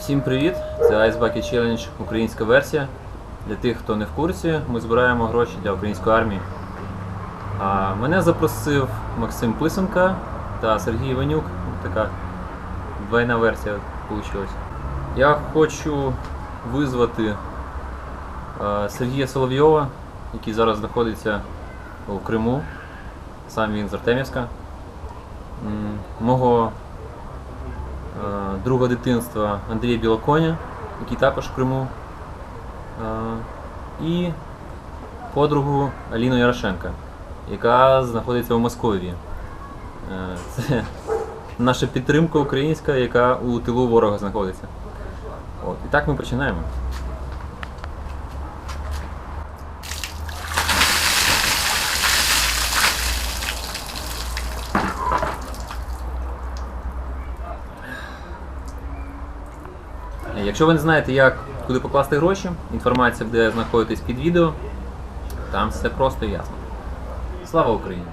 Всім привіт! Це Ice Bucket Challenge українська версія. Для тих, хто не в курсі, ми збираємо гроші для української армії. А мене запросив Максим Писанка та Сергій Іванюк. Така двойна версія вийшла. Я хочу визвати е, Сергія Соловйова, який зараз знаходиться у Криму. Сам він з Артемівська. Мого друга дитинства Андрія Білоконя, який також в Криму. Е, І подругу Аліну Ярошенка, яка знаходиться в Московії. Е, Це наша підтримка українська, яка у тилу ворога знаходиться. От. І так ми починаємо. Якщо ви не знаєте, як куди покласти гроші, інформація буде знаходитись під відео. Там все просто і ясно. Слава Україні!